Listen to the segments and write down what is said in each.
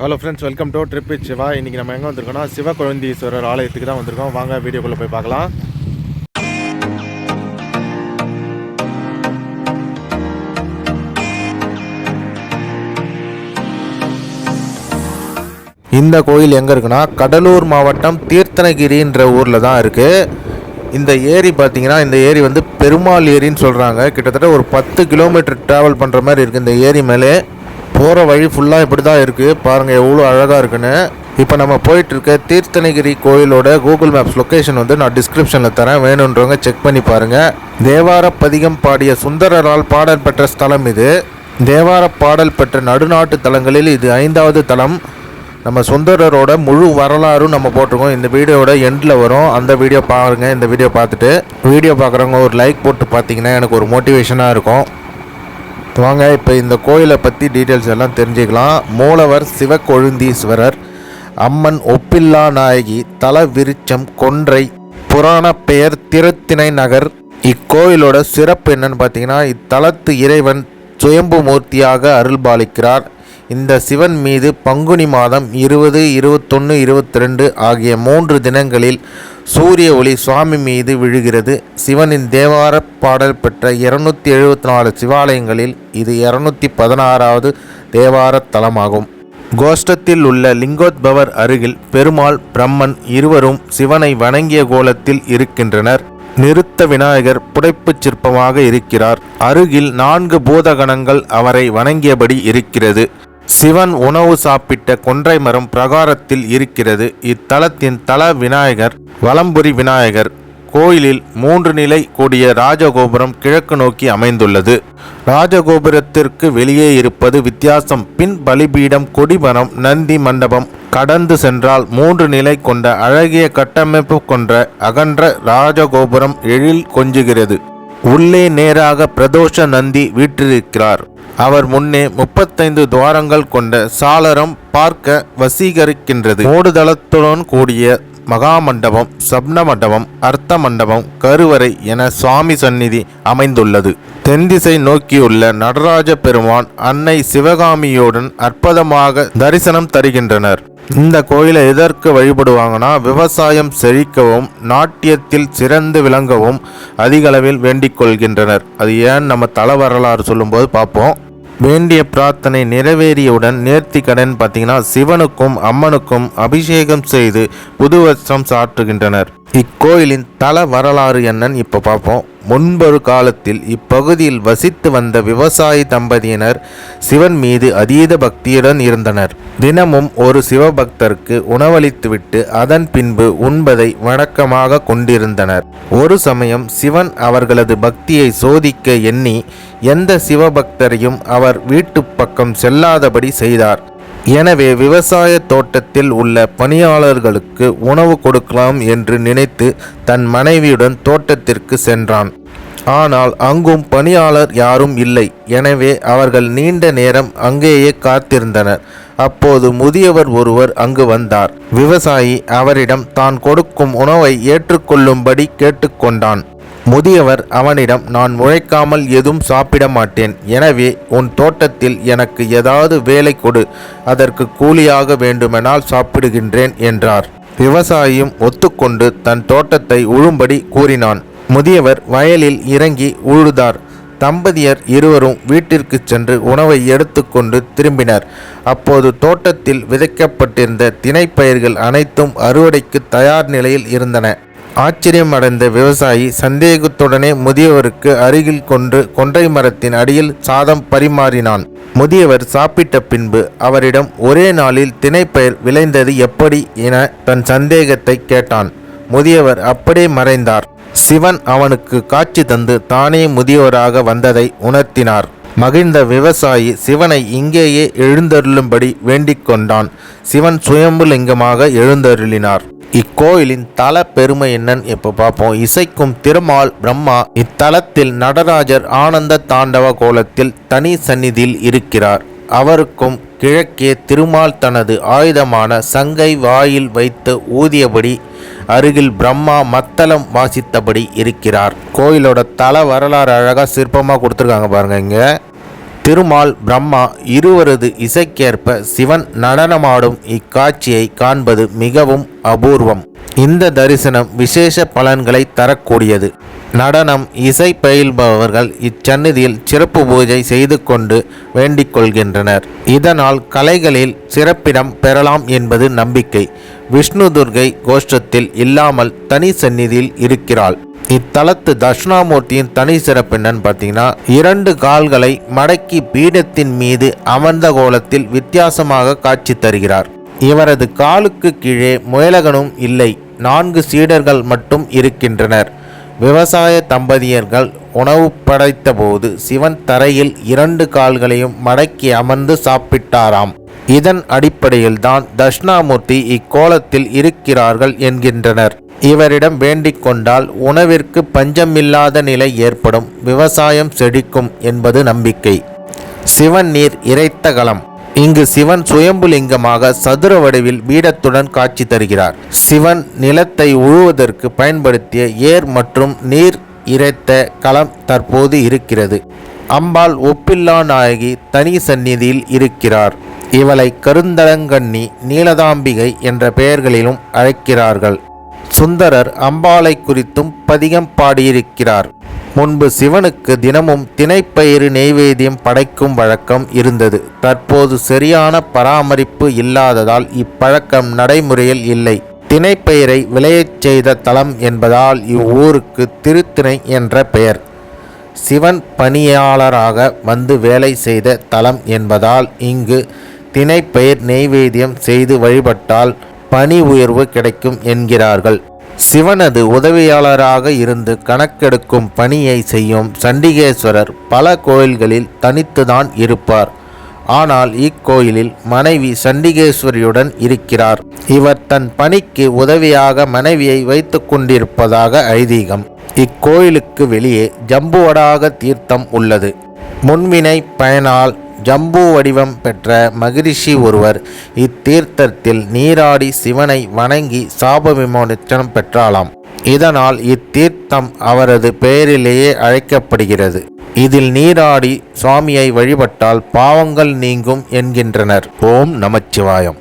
Hello friends welcome to trip with Shiva இன்றைக்கி நம்ம எங்கே வந்திருக்கோம்னா சிவகுழந்தீஸ்வரர் ஆலயத்துக்கு தான் வந்திருக்கோம். வாங்க வீடியோக்குள்ளே போய் பார்க்கலாம். இந்த கோயில் எங்கே இருக்குன்னா கடலூர் மாவட்டம் தீர்த்தனகிரின்ற ஊரில் தான் இருக்குது இந்த ஏரி பார்த்தீங்கன்னா இந்த ஏரி வந்து பெருமாள் ஏரின்னு சொல்கிறாங்க கிட்டத்தட்ட ஒரு பத்து கிலோமீட்டர் ட்ராவல் பண்ணுற மாதிரி இருக்குது இந்த ஏரி மேலே. போகிற வழி ஃபுல்லாக இப்படி தான் இருக்குது பாருங்கள் எவ்வளோ அழகாக இருக்குன்னு. இப்போ நம்ம போயிட்டுருக்க தீர்த்தனகிரி கோயிலோட கூகுள் மேப்ஸ் லொக்கேஷன் வந்து நான் டிஸ்கிரிப்ஷனில் தரேன். வேணுன்றவங்க செக் பண்ணி பாருங்கள் தேவார பதிகம் பாடிய சுந்தரரால் பாடல் பெற்ற ஸ்தலம் இது. தேவார பாடல் பெற்ற நடுநாட்டு தலங்களில் இது ஐந்தாவது தலம். நம்ம சுந்தரரோட முழு வரலாறும் நம்ம போட்டிருக்கோம். இந்த வீடியோவோட எண்டில் வரும். அந்த வீடியோ பாருங்கள் இந்த வீடியோ பார்த்துட்டு வீடியோ பார்க்குறவங்க ஒரு லைக் போட்டு பார்த்தீங்கன்னா எனக்கு ஒரு மோட்டிவேஷனாக இருக்கும். வாங்க. இப்போ இந்த கோயிலை பற்றி டீட்டெயில்ஸ் எல்லாம் தெரிஞ்சுக்கலாம். மூலவர் சிவக்கொழுந்தீஸ்வரர் அம்மன் ஒப்பில்லா நாயகி தல விருச்சம் கொன்றை புராண பெயர் திருத்திணை நகர். இக்கோயிலோட சிறப்பு என்னன்னு பார்த்தீங்கன்னா இத்தலத்து இறைவன் சுயம்பு மூர்த்தியாக அருள்பாலிக்கிறார். இந்த சிவன் மீது பங்குனி மாதம் இருபது இருபத்தொன்று இருபத்தி ரெண்டு ஆகிய மூன்று தினங்களில் சூரிய ஒளி சுவாமி மீது விழுகிறது. சிவனின் தேவார பாடல் பெற்ற இருநூத்தி எழுபத்தி நாலு சிவாலயங்களில் இது இருநூத்தி பதினாறாவது தேவார தலமாகும். கோஷ்டத்தில் உள்ள லிங்கோத்பவர் அருகில் பெருமாள் பிரம்மன் இருவரும் சிவனை வணங்கிய கோலத்தில் இருக்கின்றனர். நிறுத்த விநாயகர் புடைப்புச் சிற்பமாக இருக்கிறார். அருகில் நான்கு பூதகணங்கள் அவரை வணங்கியபடி இருக்கிறது. சிவன் உணவு சாப்பிட்ட கொன்றை மரம் பிரகாரத்தில் இருக்கிறது. இத்தலத்தின் தல விநாயகர் வலம்புரி விநாயகர் கோயிலில் மூன்று நிலை கூடிய ராஜகோபுரம் கிழக்கு நோக்கி அமைந்துள்ளது. ராஜகோபுரத்திற்கு வெளியே இருப்பது வித்தியாசம். பின் பலிபீடம் கொடிமரம் நந்தி மண்டபம் கடந்து சென்றால் மூன்று நிலை கொண்ட அழகிய கட்டமைப்பு கொண்ட அகன்ற ராஜகோபுரம் எழில் கொஞ்சுகிறது. உள்ளே நேராக பிரதோஷ நந்தி வீற்றிருக்கிறார். அவர் முன்னே முப்பத்தைந்து துவாரங்கள் கொண்ட சாளரம் பார்க்க வசீகரிக்கின்றது. மூடுதளத்துடன் கூடிய மகாமண்டபம் சப்ன மண்டபம் அர்த்த மண்டபம் கருவறை என சுவாமி சந்நிதி அமைந்துள்ளது. தென்திசை நோக்கியுள்ள நடராஜ பெருமான் அன்னை சிவகாமியுடன் அற்புதமாக தரிசனம் தருகின்றனர். இந்த கோயிலை எதற்கு வழிபடுவாங்கன்னா விவசாயம் செழிக்கவும் நாட்டியத்தில் சிறந்து விளங்கவும் அதிகளவில் வேண்டிக் கொள்கின்றனர். அது ஏன் நம்ம தல வரலாறு சொல்லும்போது பார்ப்போம். வேண்டிய பிரார்த்தனை நிறைவேறியவுடன் நேர்த்தி கடன் பார்த்தீங்கன்னா சிவனுக்கும் அம்மனுக்கும் அபிஷேகம் செய்து புது வருஷம் சாற்றுகின்றனர். இக்கோயிலின் தல வரலாறு என்னன்னு இப்போ பார்ப்போம். முன்பொரு காலத்தில் இப்பகுதியில் வசித்து வந்த விவசாயி தம்பதியினர் சிவன் மீது அதீத பக்தியுடன் இருந்தனர். தினமும் ஒரு சிவபக்தருக்கு உணவளித்துவிட்டு அதன் பின்பு உண்பதை வணக்கமாக கொண்டிருந்தனர். ஒரு சமயம் சிவன் அவர்களது பக்தியை சோதிக்க எண்ணி எந்த சிவபக்தரையும் அவர் வீட்டு பக்கம் செல்லாதபடி செய்தார். எனவே விவசாய தோட்டத்தில் உள்ள பணியாளர்களுக்கு உணவு கொடுக்கலாம் என்று நினைத்து தன் மனைவியுடன் தோட்டத்திற்கு சென்றான். ஆனால் அங்கும் பணியாளர் யாரும் இல்லை. எனவே அவர்கள் நீண்ட நேரம் அங்கேயே காத்திருந்தனர். அப்போது முதியவர் ஒருவர் அங்கு வந்தார். விவசாயி அவரிடம் தான் கொடுக்கும் உணவை ஏற்றுக்கொள்ளும்படி கேட்டுக்கொண்டான். முதியவர் அவனிடம் நான் உழைக்காமல் எதுவும் சாப்பிட மாட்டேன் எனவே உன் தோட்டத்தில் எனக்கு ஏதாவது வேலை கொடு. அதற்கு கூலியாக வேண்டுமெனால் சாப்பிடுகின்றேன் என்றார். விவசாயியும் ஒத்துக்கொண்டு தன் தோட்டத்தை உழும்படி கூறினான். முதியவர் வயலில் இறங்கி உழுதார். தம்பதியர் இருவரும் வீட்டிற்கு சென்று உணவை எடுத்துக்கொண்டு திரும்பினர். அப்போது தோட்டத்தில் விதைக்கப்பட்டிருந்த திணைப்பயிர்கள் அனைத்தும் அறுவடைக்கு தயார் நிலையில் இருந்தன. ஆச்சரியமடைந்த விவசாயி சந்தேகத்துடனே முதியவருக்கு அருகில் கொண்டு கொன்றை மரத்தின் அடியில் சாதம் பரிமாறினான். முதியவர் சாப்பிட்ட பின்பு அவரிடம் ஒரே நாளில் திணைப்பயிர் விளைந்தது எப்படி? என தன் சந்தேகத்தை கேட்டான். முதியவர் அப்படியே மறைந்தார். சிவன் அவனுக்கு காட்சி தந்து தானே முதியவராக வந்ததை உணர்த்தினார். மகிழ்ந்த விவசாயி சிவனை இங்கேயே எழுந்தருளும்படி வேண்டிக் கொண்டான். சிவன் சுயம்புலிங்கமாக எழுந்தருளினார். இக்கோயிலின் தல பெருமை என்னன்னு இப்போ பார்ப்போம்? இசைக்கும் திருமால் பிரம்மா இத்தலத்தில் நடராஜர் ஆனந்த தாண்டவ கோலத்தில் தனி சந்நிதியில் இருக்கிறார். அவருக்கும் கிழக்கே திருமால் தனது ஆயுதமான சங்கை வாயில் வைத்து ஊதியபடி அருகில் பிரம்மா மத்தளம் வாசித்தபடி இருக்கிறார். கோயிலோட தல வரலாறு அழகாக சிற்பமாக கொடுத்துருக்காங்க பாருங்க இங்கே. திருமால் பிரம்மா இருவரது இசைக்கேற்ப சிவன் நடனமாடும் இக்காட்சியை காண்பது மிகவும் அபூர்வம். இந்த தரிசனம் விசேஷ பலன்களை தரக்கூடியது. நடனம் இசை பயில்பவர்கள் இச்சந்நிதியில் சிறப்பு பூஜை செய்து கொண்டு வேண்டிக் கொள்கின்றனர். இதனால் கலைகளில் சிறப்பிடம் பெறலாம் என்பது நம்பிக்கை. விஷ்ணு துர்கை கோஷ்டத்தில் இல்லாமல் தனி சந்நிதியில் இருக்கிறாள். இத்தலத்து தட்சிணாமூர்த்தியின் தனி சிறப்பு என்னன்னு பார்த்தீங்கன்னா இரண்டு கால்களை மடக்கி பீடத்தின் மீது அமர்ந்த கோலத்தில் வித்தியாசமாக காட்சி தருகிறார். இவரது காலுக்கு கீழே முயலகனும் இல்லை நான்கு சீடர்கள் மட்டும் இருக்கின்றனர். விவசாய தம்பதியர்கள் உணவு படைத்தபோது சிவன் தரையில் இரண்டு கால்களையும் மடக்கி அமர்ந்து சாப்பிட்டாராம். இதன் அடிப்படையில்தான் தட்சிணாமூர்த்தி இக்கோலத்தில் இருக்கிறார்கள் என்கின்றனர். இவரிடம் வேண்டிக் கொண்டால் உணவிற்கு பஞ்சமில்லாத நிலை ஏற்படும் விவசாயம் செழிக்கும் என்பது நம்பிக்கை. சிவன் நீர் இறைத்த களம் இங்கு சிவன் சுயம்புலிங்கமாக சதுர வடிவில் பீடத்துடன் காட்சி தருகிறார். சிவன் நிலத்தை உழுவதற்கு பயன்படுத்திய ஏர் மற்றும் நீர் இறைத்த களம் தற்போது இருக்கிறது. அம்பாள் ஒப்பில்லா நாயகி தனி சந்நிதியில் இருக்கிறார். இவளை கருந்தளங்கண்ணி நீலதாம்பிகை என்ற பெயர்களிலும் அழைக்கிறார்கள். சுந்தரர் அம்பாளை குறித்தும் பதிகம் பாடியிருக்கிறார். முன்பு சிவனுக்கு தினமும் தினைப்பயிறு நெய்வேத்தியம் படைக்கும் வழக்கம் இருந்தது. தற்போது சரியான பராமரிப்பு இல்லாததால் இப்பழக்கம் நடைமுறையில் இல்லை. தினைப்பயிரை விளையச் செய்த தலம் என்பதால் இவ்வூருக்கு திருத்திணை என்ற பெயர். சிவன் பணியாளராக வந்து வேலை செய்த தலம் என்பதால் இங்கு தினைப்பயிர் நெய்வேத்தியம் செய்து வழிபட்டால் பணி உயர்வு கிடைக்கும் என்கிறார்கள். சிவனது உதவியாளராக இருந்து கணக்கெடுக்கும் பணியை செய்யும் சண்டிகேஸ்வரர் பல கோயில்களில் தனித்துதான் இருப்பார். ஆனால் இக்கோயிலில் மனைவி சண்டிகேஸ்வரியுடன் இருக்கிறார். இவர் தன் பணிக்கு உதவியாக மனைவியை வைத்து கொண்டிருப்பதாக ஐதீகம். இக்கோயிலுக்கு வெளியே ஜம்புவடாக தீர்த்தம் உள்ளது. முன்வினை பயனால் ஜம்பு வடிவம் பெற்ற மகிரிஷி ஒருவர் இத்தீர்த்தத்தில் நீராடி சிவனை வணங்கி சாப விமோச்சனம் பெற்றாலாம் இதனால் இத்தீர்த்தம் அவரது பெயரிலேயே அழைக்கப்படுகிறது. இதில் நீராடி சுவாமியை வழிபட்டால் பாவங்கள் நீங்கும் என்கின்றனர். ஓம் நமச்சிவாயம்.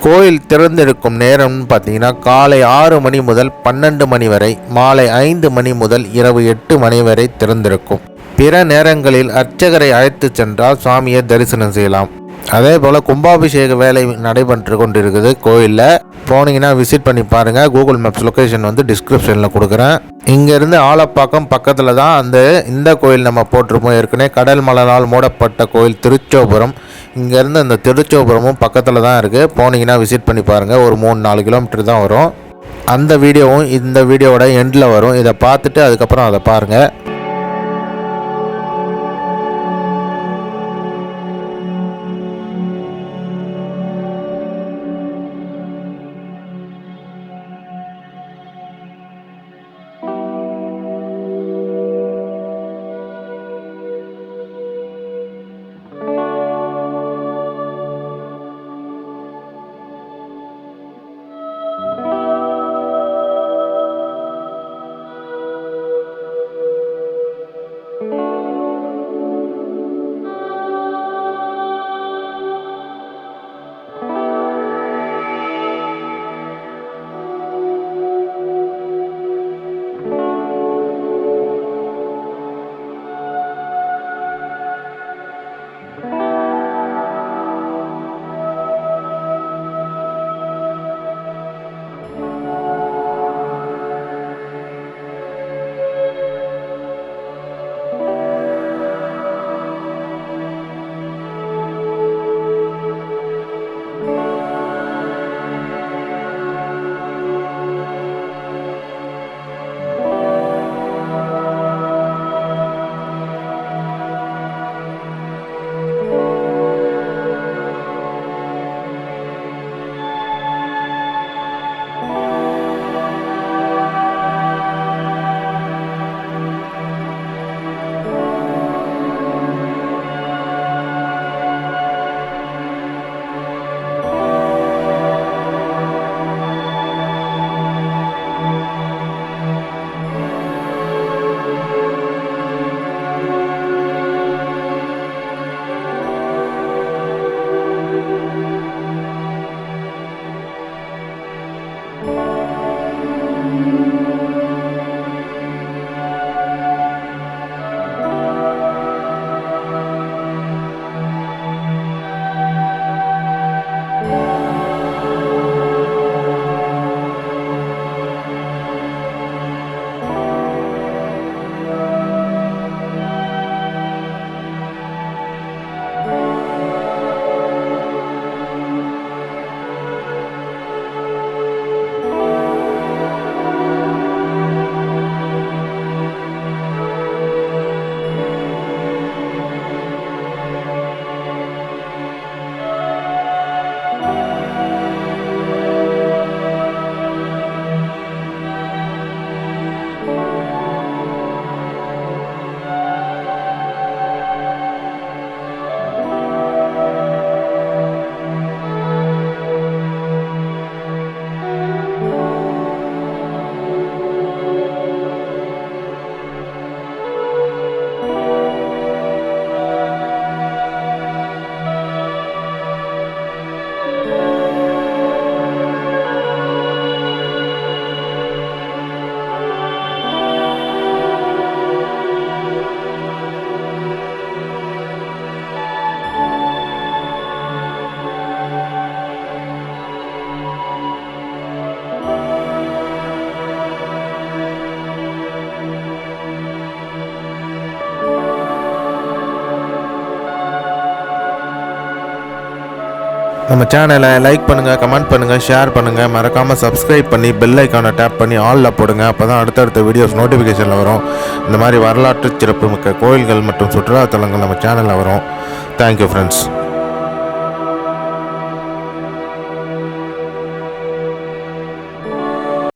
கோயில் திறந்திருக்கும் நேரம்னு பார்த்தீங்கன்னா காலை ஆறு மணி முதல் பன்னெண்டு மணி வரை மாலை ஐந்து மணி முதல் இரவு எட்டு மணி வரை திறந்திருக்கும். பிற நேரங்களில் அர்ச்சகரை அழைத்து சென்றால் சுவாமியை தரிசனம் செய்யலாம். அதே போல் கும்பாபிஷேக வேலை நடைபெற்று கொண்டிருக்குது. கோயிலில் போனீங்கன்னா விசிட் பண்ணி பாருங்கள் கூகுள் மேப்ஸ் லொக்கேஷன் வந்து டிஸ்கிரிப்ஷனில் கொடுக்குறேன். இங்கேருந்து ஆலப்பாக்கம் பக்கத்தில் தான் அந்த இந்த கோயில் நம்ம போட்டிருப்போம். ஏற்கனவே கடல் மலரால் மூடப்பட்ட கோயில் திருச்சோபுரம். இங்கேருந்து அந்த திருச்சோபுரமும் பக்கத்தில் தான் இருக்குது போனீங்கன்னா விசிட் பண்ணி பாருங்கள் ஒரு மூணு நாலு கிலோமீட்டர் தான் வரும். அந்த வீடியோவும் இந்த வீடியோவோட எண்டில் வரும். இதை பார்த்துட்டு அதுக்கப்புறம் அதை பாருங்கள் நம்ம சேனலை லைக் பண்ணுங்கள் கமெண்ட் பண்ணுங்கள் ஷேர் பண்ணுங்கள் மறக்காமல் சப்ஸ்கிரைப் பண்ணி பெல் ஐக்கானை டேப் பண்ணி ஆலில் போடுங்க. அப்போ தான் அடுத்தடுத்த வீடியோஸ் நோட்டிஃபிகேஷனில் வரும். இந்த மாதிரி வரலாற்று சிறப்புமிக்க கோயில்கள் மற்றும் சுற்றுலாத்தலங்கள் நம்ம சேனலில் வரும். Thank you friends